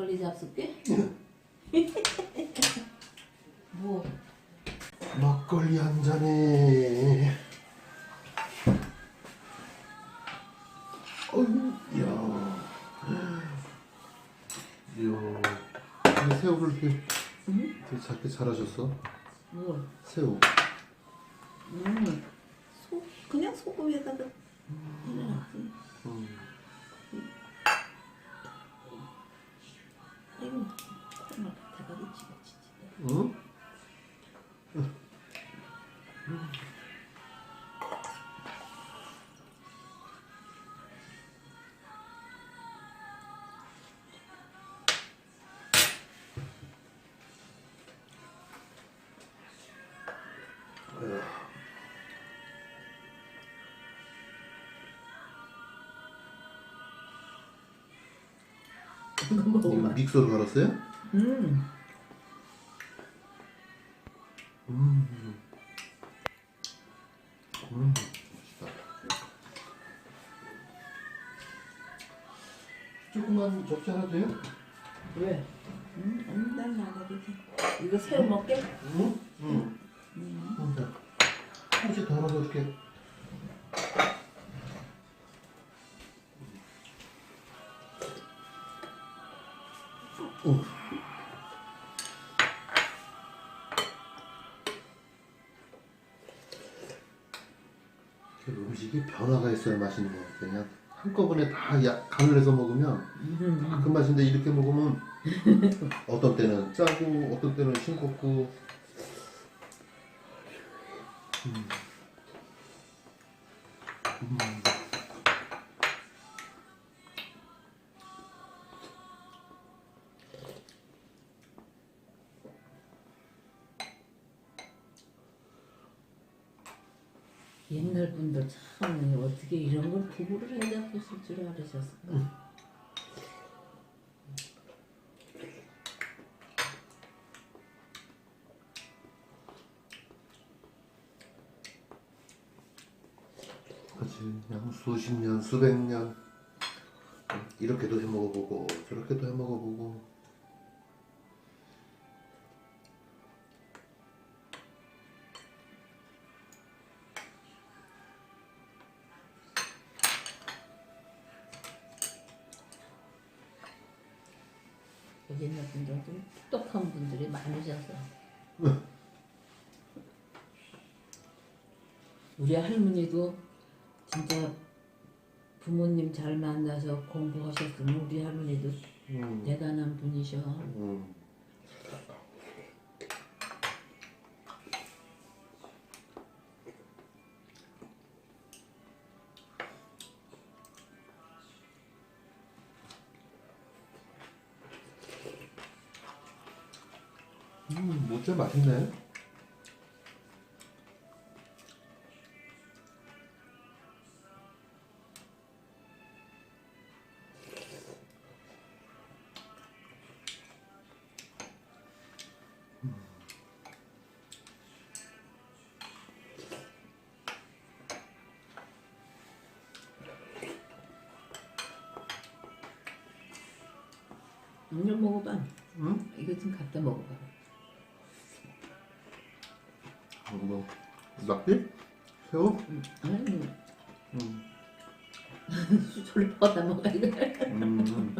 막걸리 잡숫게? 뭐? 막걸리 한 잔에. 어휴 이야. 이야 이 새우를 이렇게 응? 되게 작게 잘하셨어? 뭐 새우 Ooh. 이거 이거 먹어봐. 믹서로 갈았어요? 음. 음. 음. 맛있다. 조금만 접시 하나 돼요? 왜? 음, 음, 난 나가도 돼. 이거 새우 먹게? 응? 응. 오. 그 음식이 변화가 있어야 맛있는 것 같아. 그냥 한꺼번에 다 야, 간을 해서 먹으면 음. 아, 그 맛인데 이렇게 먹으면 어떤 때는 짜고 어떤 때는 싱겁고 음. 음. 옛날 분들 참 어떻게 이런 걸 구분을 해잡으실 줄 알으셨을까? 그렇지 그냥 수십 년 수백 년 이렇게도 해 먹어보고 저렇게도 해 먹어보고 옛날 분들 좀 똑똑한 분들이 많으셔서 우리 할머니도 진짜 부모님 잘 만나서 공부하셨으면 우리 할머니도 음. 대단한 분이셔. 음. 음, 모짜 맛있네. 이거 먹어봐. 응? 이거 좀 갖다 먹어봐. 뭐 낙지? 새우? 아니, 음. 수저를 퍼다 먹어 이거. 음.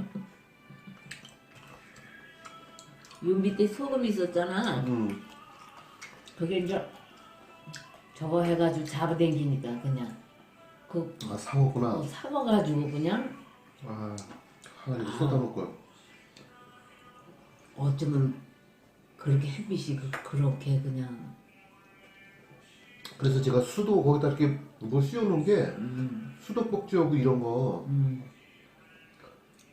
요 밑에 소금 있었잖아. 음. 그게 이제 저거 해가지고 잡아당기니까 그냥 그아 사먹구나. 어, 사먹어가지고 그냥 아 하나 이거 쏟아 먹고. 어쩌면 그렇게 햇빛이 그, 그렇게 그냥 그래서 제가 수도 거기다 이렇게 뭐 씌워놓은 게 음, 수도꼭지하고 이런 거 음,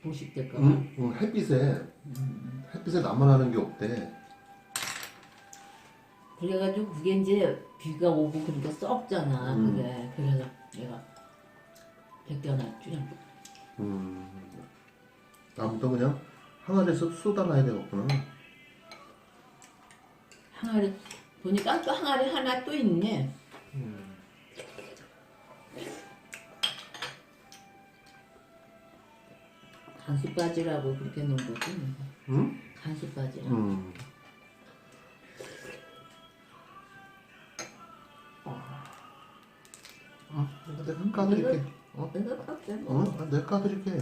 보식될까 봐. 음, 음, 햇빛에 음. 햇빛에 나만하는 게 없대. 그래가지고 그게 이제 비가 오고 그러니까 썩잖아 음. 그게 그래서 내가 벗겨놨지 음. 아무튼 그냥 항아리에서 쏟아놔야 되겠구나. 항아리 보니까 또 항아리 하나 또 있네 음. 간수 빠지라고 그렇게 놓은 거지. 응? 간수 빠지라고. 음. 어, 내가 까드릴게. 어? 내가 깎게 어? 뭐. 내가 까드릴게.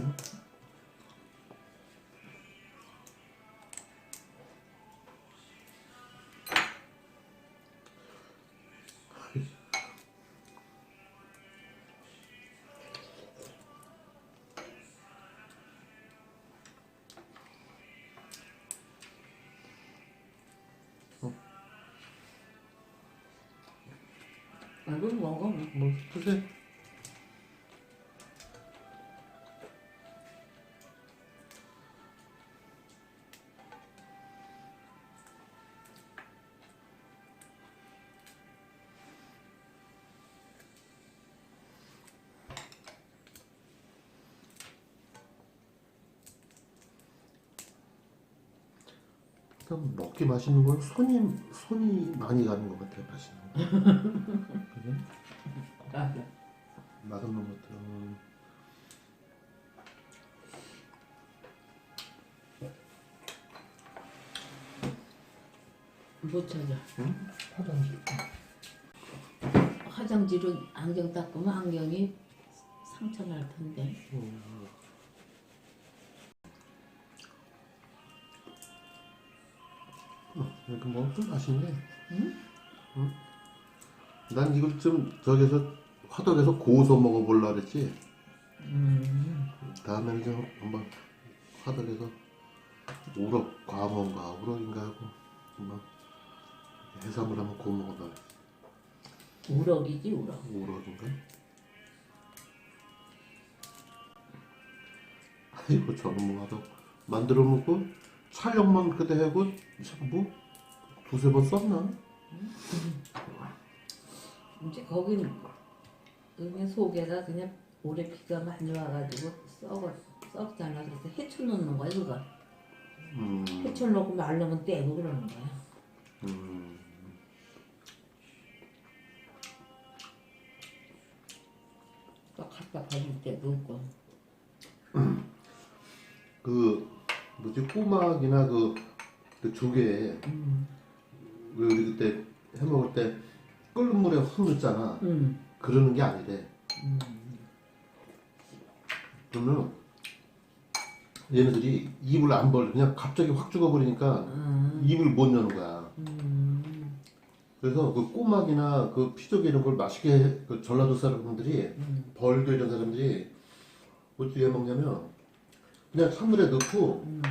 아이고 먹어. 뭐 드세 먹기 맛있는 건 손이 손이 많이 가는 것 같아요 맛있는 거. 아, 맛없는 것들은 못 찾아. 응? 화장실. 화장지로 안경 닦으면 안경이 상처 날 텐데. 음. 이렇게 먹으면 맛있네. 응? 응? 난 이걸 좀 저기서 화덕에서 고서 먹어볼라 그랬지. 음. 다음에는 좀 한번 화덕에서 우럭 광어인가 우럭인가 하고 한번 해산물 한번 구워 먹어봐. 우럭이지 우럭. 우럭인가? 아이고 저는 뭐 하다 만들어 먹고 촬영만 그때 하고 뭐 두세 번 썼나? 이제 거기는 그냥 속에다 그냥 올해 비가 많이 와가지고 썩어 썩잖아. 그래서 해초 넣는 거야 그거. 음, 해초 넣고 말르면 떼고 그러는 거야. 음. 또 갖다 버릴 때도 없고. 그 뭐지 꼬막이나 그, 그 조개 음. 왜 우리 그때 해 먹을 때 끓는 물에 확 넣잖아. 음. 그러는 게 아니래. 음. 그러면 얘네들이 입을 안 벌, 그냥 갑자기 확 죽어버리니까 음. 입을 못 여는 거야. 음. 그래서 그 꼬막이나 그 피조개 이런 걸 맛있게 해- 그 전라도 사람들이 음. 벌도 이런 사람들이 어떻게 해 먹냐면 그냥 찬물에 넣고 음.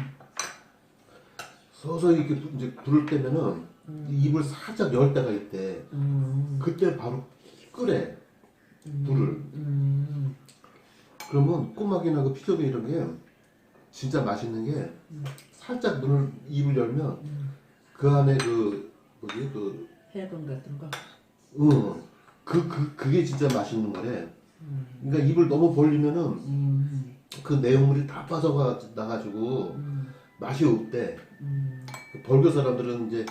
서서히 이렇게 부- 이제 불을 떼면은 입을 살짝 열 때가 있대. 음. 그때 바로 끓여 불을. 음. 그러면 꼬막이나 그 피조개 이런 게 진짜 맛있는 게 살짝 문을 입을 열면 그 안에 그 뭐지 그 해군 같은 거. 응. 그, 그, 그게 진짜 맛있는 거래. 음. 그러니까 입을 너무 벌리면은 음. 그 내용물이 다 빠져가 나가지고 음. 맛이 없대. 음. 그 벌교 사람들은 이제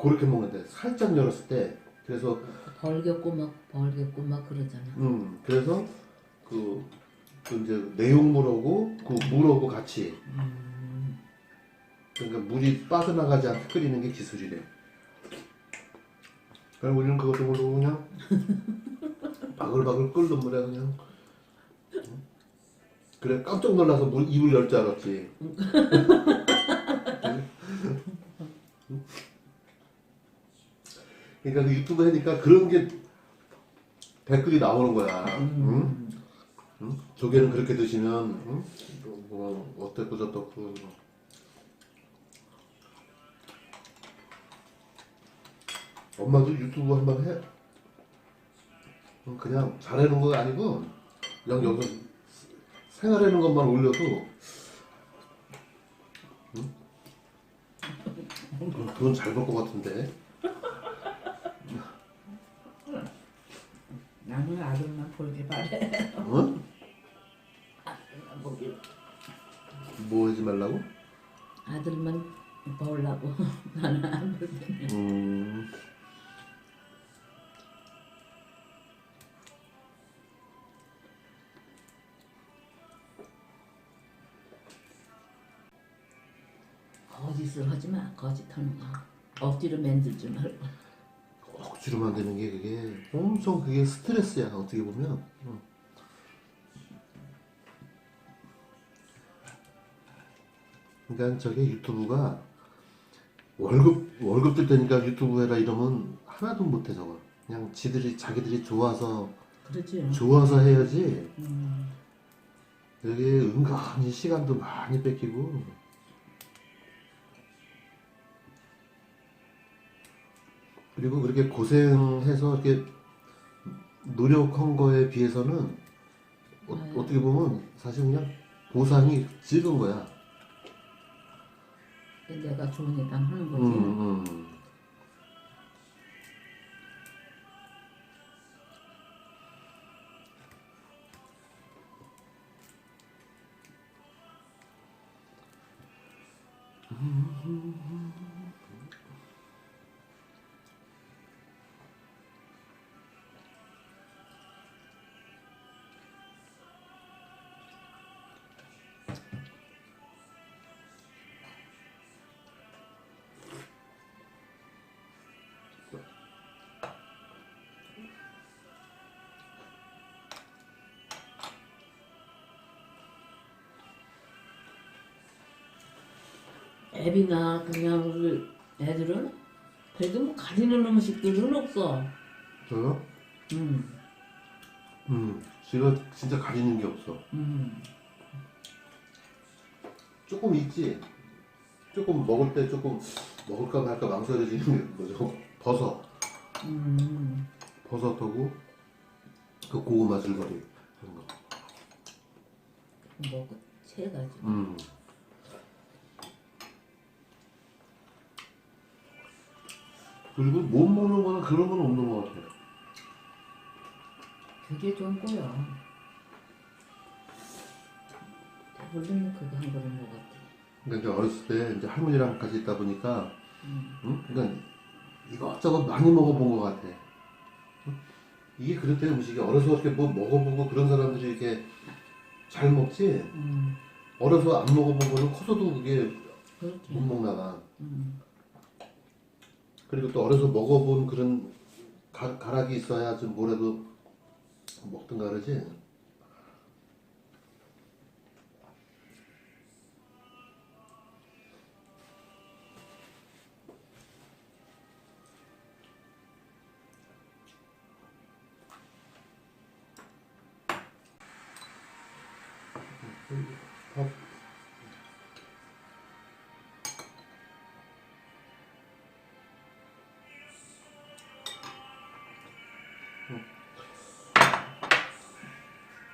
그렇게 먹는데 살짝 열었을 때 그래서 벌겠고막 벌겠고막 그러잖아. 음 그래서 그, 그 이제 내용물하고 그 물하고 같이 음. 그러니까 물이 빠져나가지 않게 끓이는 게 기술이래. 그럼 우리는 그것도 모르고 그냥 바글바글 끓는 물에 그냥 응? 그래 깜짝 놀라서 물 입을 열 줄 알았지. 응? 그러니까 그 유튜브 하니까 그런 게 댓글이 나오는 거야. 응? 응? 조개는 그렇게 드시면 응? 뭐 어떻고 저떻고 엄마도 유튜브 한번 해. 응, 그냥 잘하는 거 아니고 그냥 여기서 생활하는 것만 올려도 응? 응, 돈잘 벌 것 같은데. 나는 아들만 보길 바래. 어? 아들만 보길. 뭐 하지 말라고? 아들만 보려고 나는 안 보게. 음. 거짓을 하지 마. 거짓하는 거. 억지로 만들지 말고. 억지로 만드는 게 그게 엄청 그게 스트레스야 어떻게 보면. 응. 그러니까 저게 유튜브가 월급 월급 들 때니까 유튜브 해라 이러면 하나도 못해 저거. 그냥 지들이 자기들이 좋아서 그렇지. 좋아서 해야지. 음, 여기 은근히 시간도 많이 뺏기고 그리고 그렇게 고생해서 이렇게 노력한 거에 비해서는 어, 네. 어떻게 보면 사실 그냥 보상이 적은 거야. 내가 좋으니까 하는 거지. 음, 음. 애비나 그냥 애들은 그래도 뭐 가리는 음식들은 없어. 저요? 음, 음, 제가 진짜 가리는 게 없어. 음. 조금 있지. 조금 먹을 때 조금 먹을까 말까 망설여지는 게 뭐죠? 버섯. 음, 버섯하고 그 고구마 줄거리 그런 거. 먹고 채가지고. 음. 그리고 못 먹는 거는 그런 건 없는 것 같아요. 그게 좋은 거야. 원래는 그거 한 거는 것 같아. 그러니까 이제 어렸을 때 이제 할머니랑 같이 있다 보니까, 음. 응? 그러니까 이것저것 많이 먹어본 것 같아. 응? 이게 그렇대 음식이 어려서 이렇게 뭐 먹어보고 그런 사람들이 이렇게 잘 먹지. 음, 어려서 안 먹어본 거는 커서도 그게 그렇지. 못 먹나 봐. 음, 그리고 또 어려서 먹어본 그런 가, 가락이 있어야 좀 뭐라도 먹든가 그러지.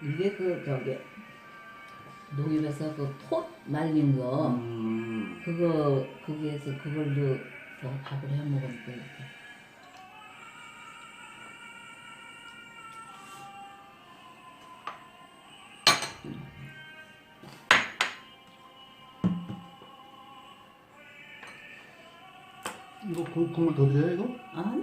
이게 그 저기 녹입에서 그톳 말린 거 음, 그거 거기에서 그걸로 저 밥을 해 이렇게. 이거 국- 국물 더 드려요 이거? 아니,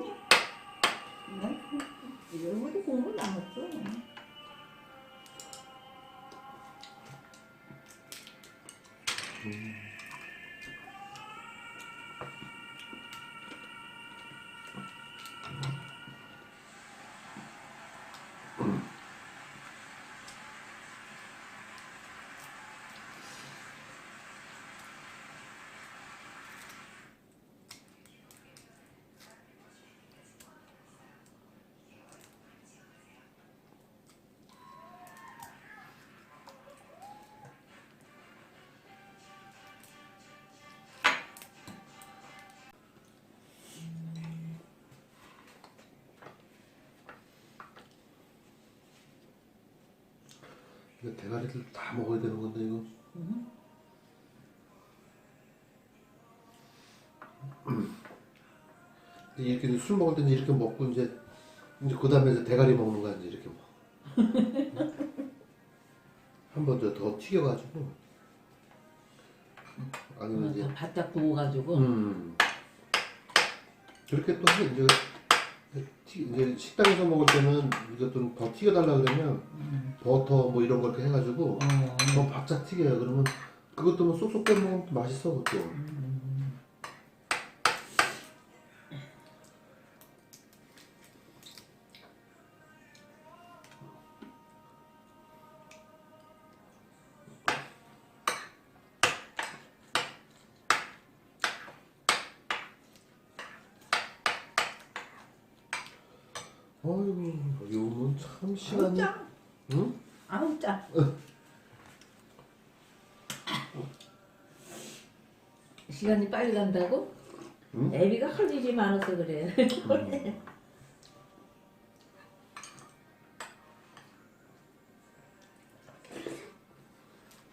이거 대가리를 다 먹어야 되는 건데 이거. 이제 이렇게 술 먹을 때는 이렇게 먹고 이제 이제 그 다음에 대가리 먹는 거야 이제 이렇게 먹. 한번 더, 더 튀겨가지고 아니면 이제 다 바짝 구워가지고 음 그렇게 또 해, 이제 튀, 이제 식당에서 먹을 때는 이제 좀더 튀겨달라 그러면 버터 뭐 이런 거 이렇게 해가지고 어, 더 바짝 튀겨요. 그러면 그것도 뭐 쏙쏙 빼 먹으면 또 맛있어 그것도. 음, 어이구 여기 오면 참 시간이 짱. 응? 아우 짱. 시간이 빨리 간다고? 응? 애비가 할 일이 많아서 그래.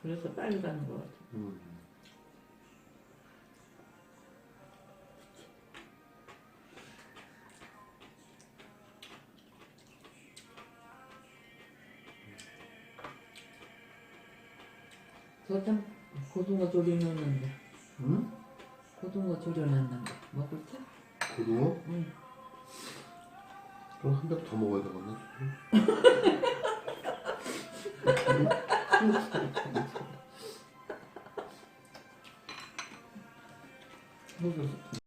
그래서 빨리 가는 거 같아. 음. 저참 고등어 조리놓는데 응? 고등어 조려놨는데 먹을 때? 고등어? 응. 그럼 한병 더 먹어야 되겠네.